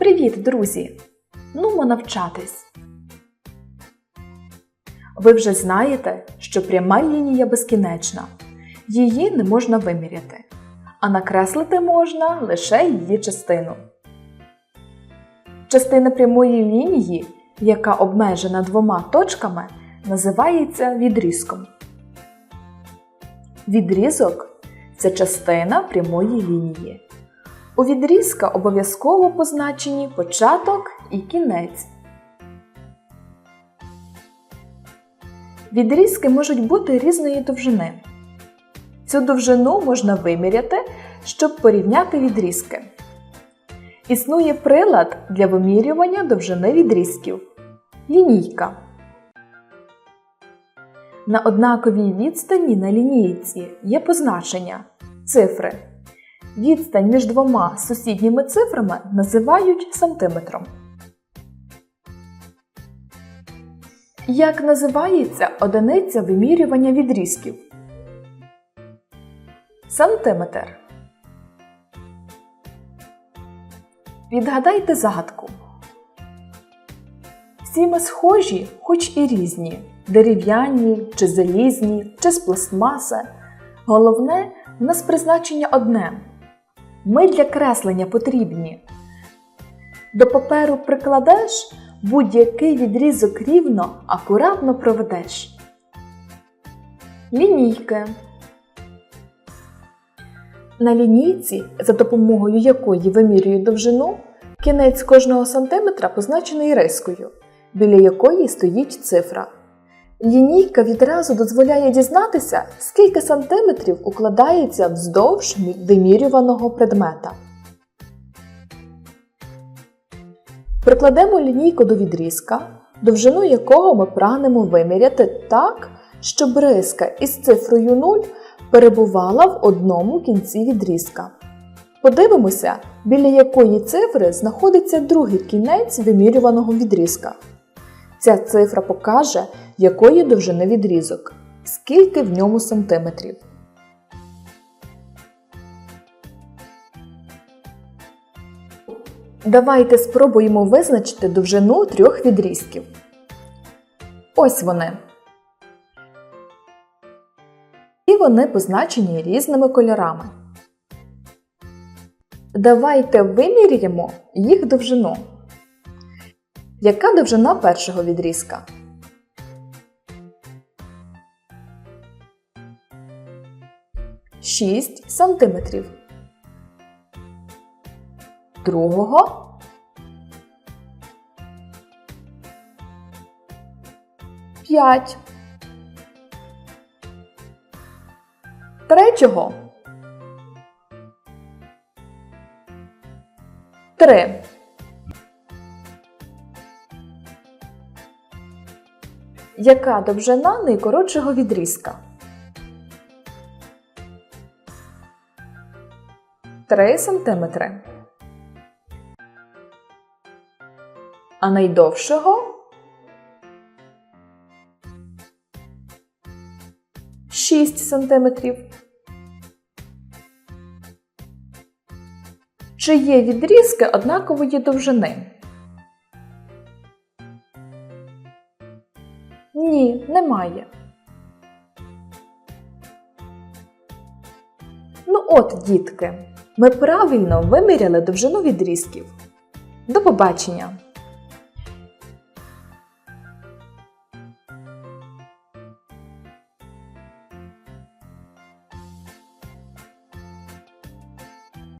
Привіт, друзі! Нумо навчатись! Ви вже знаєте, що пряма лінія безкінечна. Її не можна виміряти, а накреслити можна лише її частину. Частина прямої лінії, яка обмежена двома точками, називається відрізком. Відрізок це частина прямої лінії. У відрізка обов'язково позначені початок і кінець. Відрізки можуть бути різної довжини. Цю довжину можна виміряти, щоб порівняти відрізки. Існує прилад для вимірювання довжини відрізків лінійка. На однаковій відстані на лінійці є позначення цифри. Відстань між двома сусідніми цифрами називають сантиметром. Як називається одиниця вимірювання відрізків? Сантиметр. Відгадайте загадку. Всі ми схожі, хоч і різні, дерев'яні чи залізні, чи з пластмаси. Головне, в нас призначення одне. Ми для креслення потрібні. До паперу прикладеш, будь-який відрізок рівно, акуратно проведеш. Лінійки. На лінійці, за допомогою якої вимірюють довжину, кінець кожного сантиметра позначений рискою, біля якої стоїть цифра. Лінійка відразу дозволяє дізнатися, скільки сантиметрів укладається вздовж вимірюваного предмета. Прикладемо лінійку до відрізка, довжину якого ми прагнемо виміряти так, щоб риска із цифрою 0 перебувала в одному кінці відрізка. Подивимося, біля якої цифри знаходиться другий кінець вимірюваного відрізка. Ця цифра покаже, якої довжини відрізок, скільки в ньому сантиметрів. Давайте спробуємо визначити довжину трьох відрізків. Ось вони. І вони позначені різними кольорами. Давайте виміряємо їх довжину. Яка довжина першого відрізка? Шість сантиметрів. Другого п'ять. Третього три. Яка довжина найкоротшого відрізка? 3 сантиметри. А найдовшого 6 сантиметрів. Чи є відрізки однакової довжини? Ні, немає. Ну от, дітки, ми правильно виміряли довжину відрізків. До побачення!